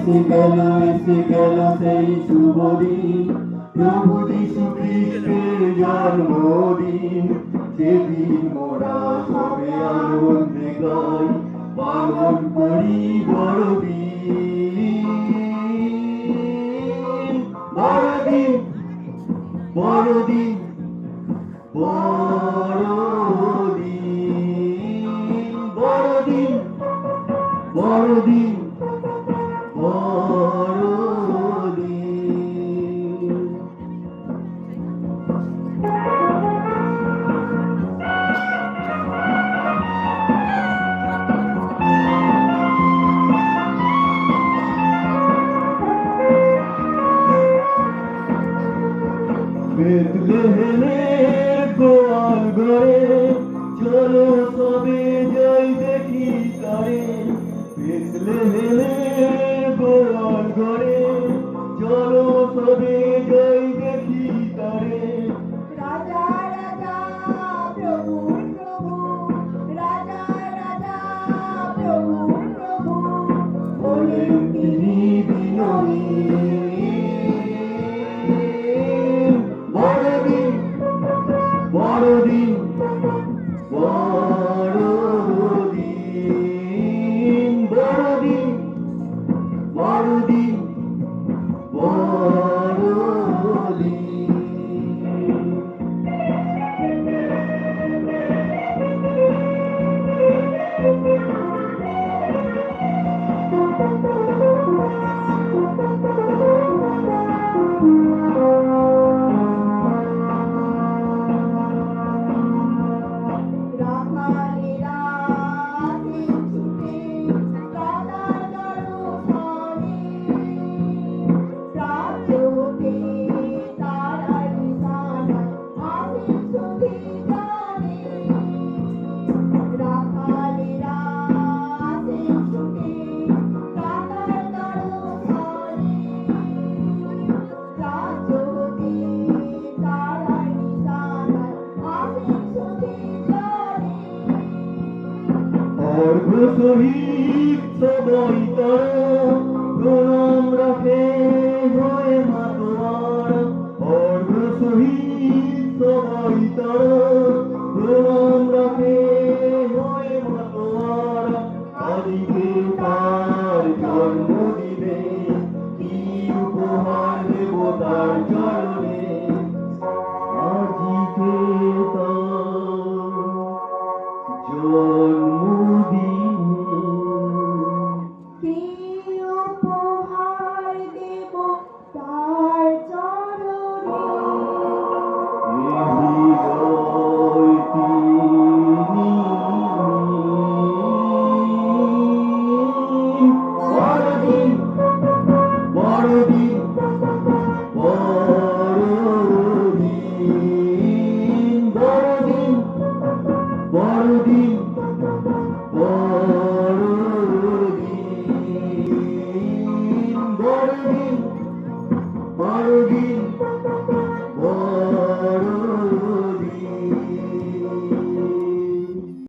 এসে গেল সেই শুভ দিন প্রভু যিশু খ্রিস্টের জন্মদিন সেদিন মোরা সবে আনন্দে গাই পালন করি বড়দিন বেতলেহেমের গোয়াল ঘরে চলো সবে যাই দেখি তারে বেতলেহেমের গোয়াল ঘরে বড়দিন বড়দিন বড়দিন বড়দিন। গর্ব শহীদ সবই কর প্রণাম রাখে হয়ে মাতোয়ার গর্ব শহীদ সবই কর প্রণাম রাখে হয়ে মাতোয়ার আদিকে তার জন্ম দিবে, কি উপহার দেব তার চরণে? আজিকে Arubin, Moro.